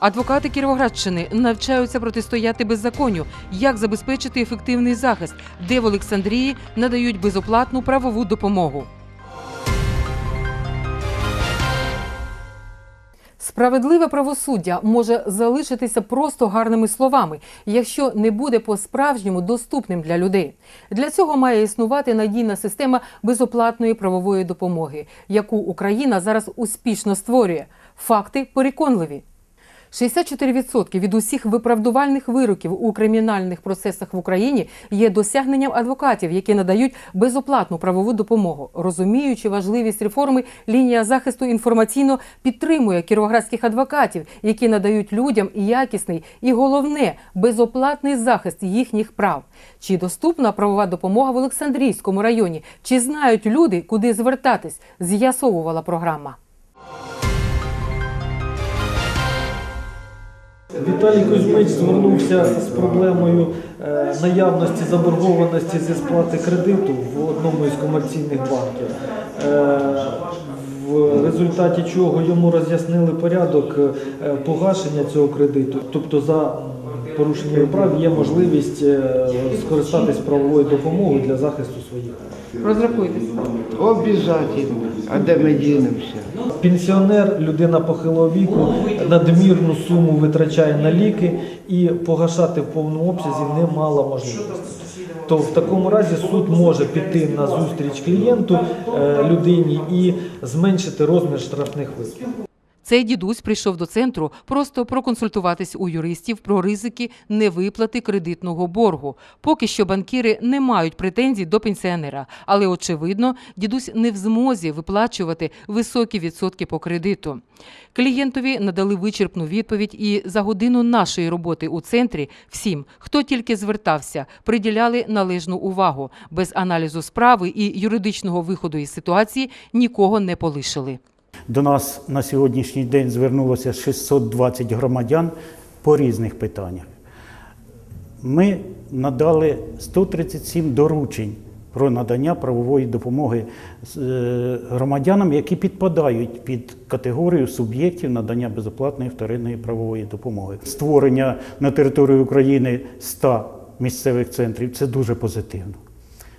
Адвокати Кіровоградщини навчаються протистояти беззаконню, як забезпечити ефективний захист, де в Олександрії надають безоплатну правову допомогу. Справедливе правосуддя може залишитися просто гарними словами, якщо не буде по-справжньому доступним для людей. Для цього має існувати надійна система безоплатної правової допомоги, яку Україна зараз успішно створює. Факти переконливі. 64% від усіх виправдувальних вироків у кримінальних процесах в Україні є досягненням адвокатів, які надають безоплатну правову допомогу. Розуміючи важливість реформи, лінія захисту інформаційно підтримує кіровоградських адвокатів, які надають людям якісний і головне безоплатний захист їхніх прав. Чи доступна правова допомога в Олександрійському районі? Чи знають люди, куди звертатись? З'ясовувала програма. Віталій Кузьмич звернувся з проблемою е, наявності заборгованості зі сплати кредиту в одному із комерційних банків. Е, В результаті чого йому роз'яснили порядок е, погашення цього кредиту. Тобто за м, порушеннями прав є можливість скористатись правовою допомогою для захисту своїх. Розрахуйтесь. Обязательно. А де ми дінемося? Пенсіонер, людина похилого віку, надмірну суму витрачає на ліки і погашати в повному обсязі не мала можливості. То в такому разі суд може піти на зустріч клієнту е, людині і зменшити розмір штрафних виплат. Цей дідусь прийшов до центру просто проконсультуватись у юристів про ризики невиплати кредитного боргу. Поки що банкіри не мають претензій до пенсіонера, але очевидно, дідусь не в змозі виплачувати високі відсотки по кредиту. Клієнтові надали вичерпну відповідь, і за годину нашої роботи у центрі всім, хто тільки звертався, приділяли належну увагу. Без аналізу справи і юридичного виходу із ситуації нікого не полишили. До нас на сьогоднішній день звернулося 620 громадян по різних питаннях. Ми надали 137 доручень про надання правової допомоги е, громадянам, які підпадають під категорію суб'єктів надання безоплатної вторинної правової допомоги. Створення на території України 100 місцевих центрів це дуже позитивно.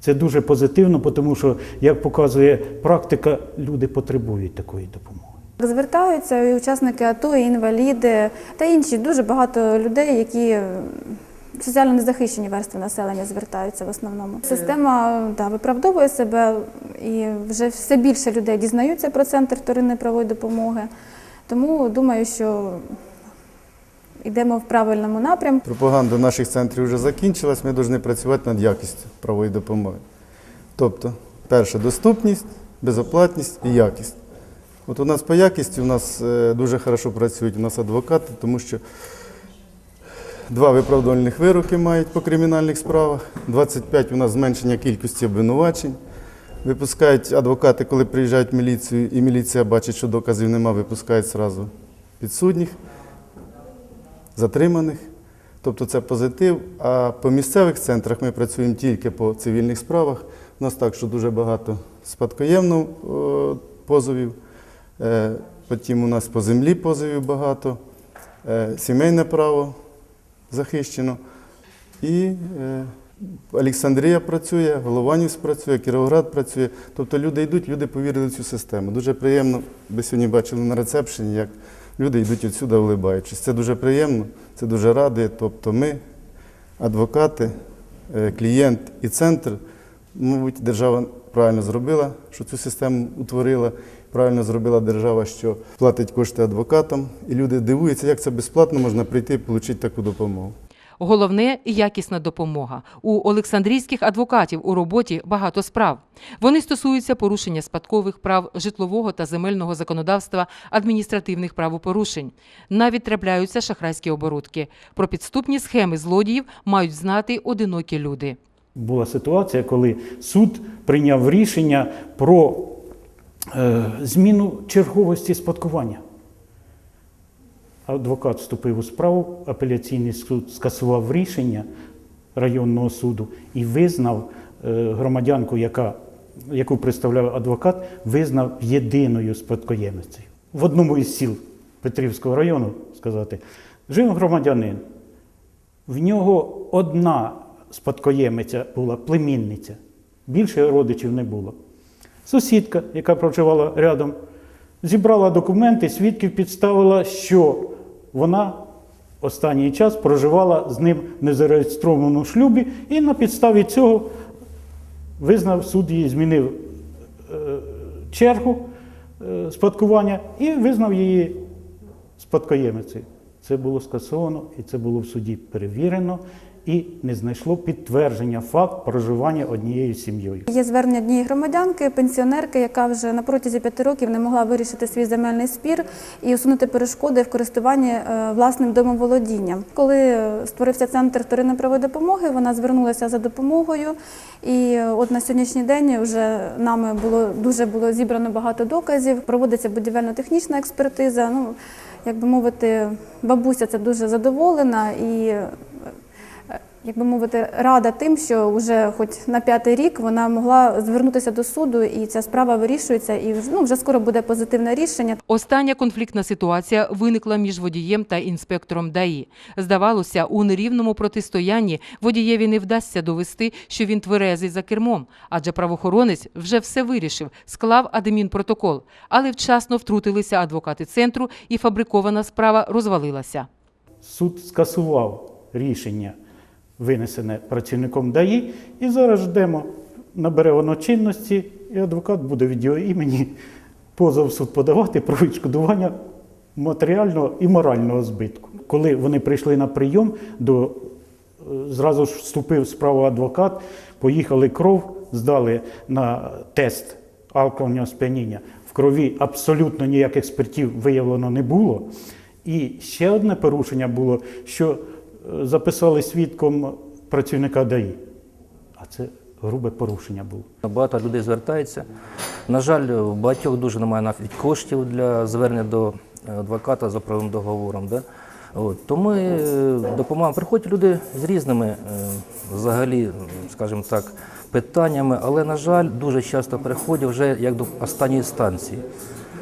Це дуже позитивно, тому що, як показує практика, люди потребують такої допомоги. Звертаються і учасники АТО, і інваліди та інші дуже багато людей, які е, соціально незахищені верстви населення звертаються в основному. Система да, виправдовує себе і вже все більше людей дізнаються про центр вторинної правової допомоги. Тому думаю, що йдемо в правильному напрямку. Пропаганда наших центрів вже закінчилась, ми повинні працювати над якістю правової допомоги. Тобто, перше доступність, безоплатність і якість. От у нас по якісті у нас е, дуже хорошо працюють у нас адвокати, тому що два виправдувальних вироки мають по кримінальних справах, 25 у нас зменшення кількості обвинувачень. Випускають адвокати, коли приїжджають в міліцію, і міліція бачить, що доказів нема, випускають зразу підсудніх затриманих. Тобто це позитив. А по місцевих центрах ми працюємо тільки по цивільних справах. У нас так, що дуже багато спадкоємно е, позовів. Е, Потім у нас по землі позовів багато, Е, сімейне право захищено. І Олександрія працює, Голованівськ працює, Кіровоград працює. Тобто люди йдуть, люди повірили в цю систему. Дуже приємно, ви сьогодні бачили на рецепшені, як люди йдуть відсюди, улибаючись. Це дуже приємно, це дуже радує. Тобто ми, адвокати, е, клієнт і центр, мабуть, держава правильно зробила, що цю систему утворила. Правильно зробила держава, що платить кошти адвокатам, і люди дивуються, як це безплатно можна прийти і отримати таку допомогу. Головне якісна допомога. У олександрійських адвокатів у роботі багато справ. Вони стосуються порушення спадкових прав житлового та земельного законодавства, адміністративних правопорушень. Навіть трапляються шахрайські оборудки. Про підступні схеми злодіїв мають знати одинокі люди. Була ситуація, коли суд прийняв рішення про е, зміну черговості спадкування. Адвокат вступив у справу, апеляційний суд скасував рішення районного суду і визнав е, громадянку, яка, яку представляв адвокат, визнав єдиною спадкоємицею. В одному із сіл Петрівського району сказати, жив громадянин. В нього одна спадкоємиця була племінниця. Більше родичів не було. Сусідка, яка проживала рядом, зібрала документи, свідків підставила, що вона останній час проживала з ним в незареєстрованому шлюбі, і на підставі цього визнав суд її, змінив е, чергу е, спадкування і визнав її спадкоємицею. Це було скасовано і це було в суді перевірено, і не знайшло підтвердження факт проживання однією сім'єю. Є звернення однієї громадянки, пенсіонерки, яка вже на протязі п'яти років не могла вирішити свій земельний спір і усунути перешкоди в користуванні е, власним домоволодінням. Коли е, створився центр вторинної правової допомоги, вона звернулася за допомогою. І е, от на сьогоднішній день вже нами було дуже було зібрано багато доказів. Проводиться будівельно-технічна експертиза. Ну як би мовити, бабуся це дуже задоволена і. Е, як би мовити, рада тим, що вже хоч на п'ятий рік вона могла звернутися до суду, і ця справа вирішується, і ну, вже скоро буде позитивне рішення. Остання конфліктна ситуація виникла між водієм та інспектором ДАІ. Здавалося, у нерівному протистоянні водієві не вдасться довести, що він тверезий за кермом, адже правоохоронець вже все вирішив, склав адмінпротокол. Але вчасно втрутилися адвокати центру, і фабрикована справа розвалилася. Суд скасував рішення, винесене працівником ДАІ, і зараз ждемо, набере воно чинності, і адвокат буде від його імені позов суд подавати про відшкодування матеріального і морального збитку. Коли вони прийшли на прийом, до, е, зразу ж вступив справу адвокат, поїхали кров, здали на тест алкогольного сп'яніння. В крові абсолютно ніяких спиртів виявлено не було. І ще одне порушення було, що записали свідком працівника ДАІ. А це грубе порушення було. Багато людей звертається. На жаль, у багатьох дуже немає навіть коштів для звернення до е, адвоката за правовим договором. Да? От. То ми е, допомагаємо. Приходять люди з різними е, взагалі, скажімо так, питаннями, але, на жаль, дуже часто приходять вже як до останньої станції.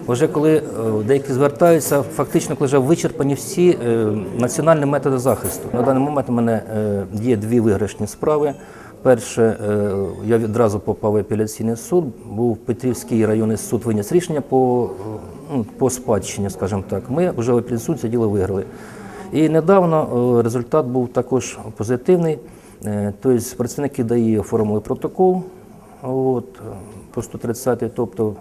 Вже коли е, деякі звертаються, фактично коли вже вичерпані всі е, національні методи захисту. На даний момент у мене е, є дві виграшні справи. Перше, я відразу попав в апеляційний суд, був Петрівський районний суд виніс рішення по, ну, по спадщині, скажімо так. Ми вже в апеляційному це діло виграли. І недавно результат був також позитивний. Тобто працівники ДАІ оформили протокол от, по 130, тобто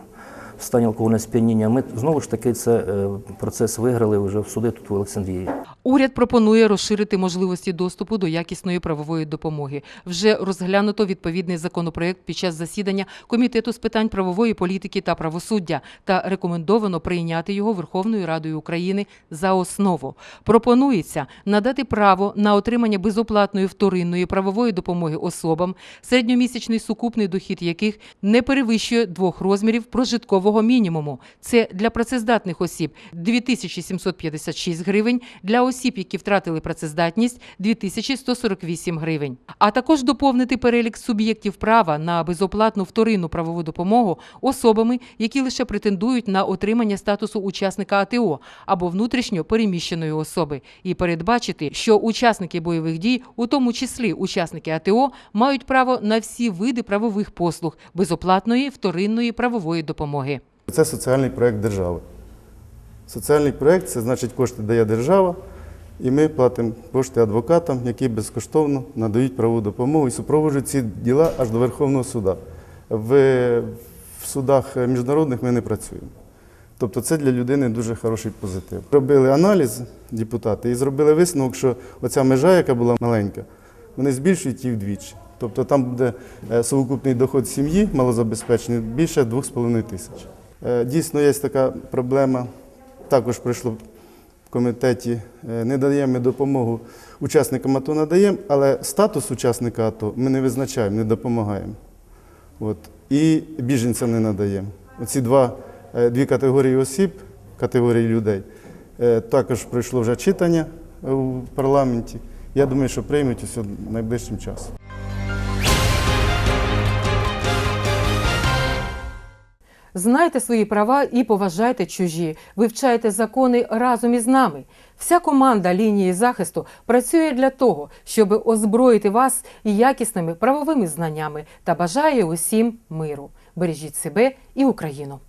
в стані алкогольного сп'яніння. Ми знову ж таки це е, процес виграли вже в суди тут в Олександрії. Уряд пропонує розширити можливості доступу до якісної правової допомоги. Вже розглянуто відповідний законопроект під час засідання Комітету з питань правової політики та правосуддя та рекомендовано прийняти його Верховною Радою України за основу. Пропонується надати право на отримання безоплатної вторинної правової допомоги особам, середньомісячний сукупний дохід яких не перевищує двох розмірів прожиткового мінімуму. Це для працездатних осіб 2756 гривень, для осіб, які втратили працездатність 2148 гривень. А також доповнити перелік суб'єктів права на безоплатну вторинну правову допомогу особами, які лише претендують на отримання статусу учасника АТО або внутрішньо переміщеної особи, і передбачити, що учасники бойових дій, у тому числі учасники АТО, мають право на всі види правових послуг безоплатної вторинної правової допомоги. Це соціальний проєкт держави. Соціальний проєкт це значить кошти дає держава, і ми платимо кошти адвокатам, які безкоштовно надають правову допомогу і супроводжують ці діла аж до Верховного суду. В, в судах міжнародних ми не працюємо. Тобто це для людини дуже хороший позитив. Робили аналіз депутати і зробили висновок, що оця межа, яка була маленька, вони збільшують її вдвічі. Тобто там буде е, совокупний доход сім'ї малозабезпечений більше 2,5 тисяч. Е, Дійсно, є така проблема. Також прийшло в комітеті. е, Не даємо ми допомогу учасникам АТО надаємо, але статус учасника АТО ми не визначаємо, не допомагаємо. От. І біженцям не надаємо. Оці два, е, дві категорії осіб, категорії людей, також пройшло вже читання у парламенті. Я думаю, що приймуть усе найближчим часом. Знайте свої права і поважайте чужі. Вивчайте закони разом із нами. Вся команда лінії захисту працює для того, щоб озброїти вас якісними правовими знаннями та бажає усім миру. Бережіть себе і Україну.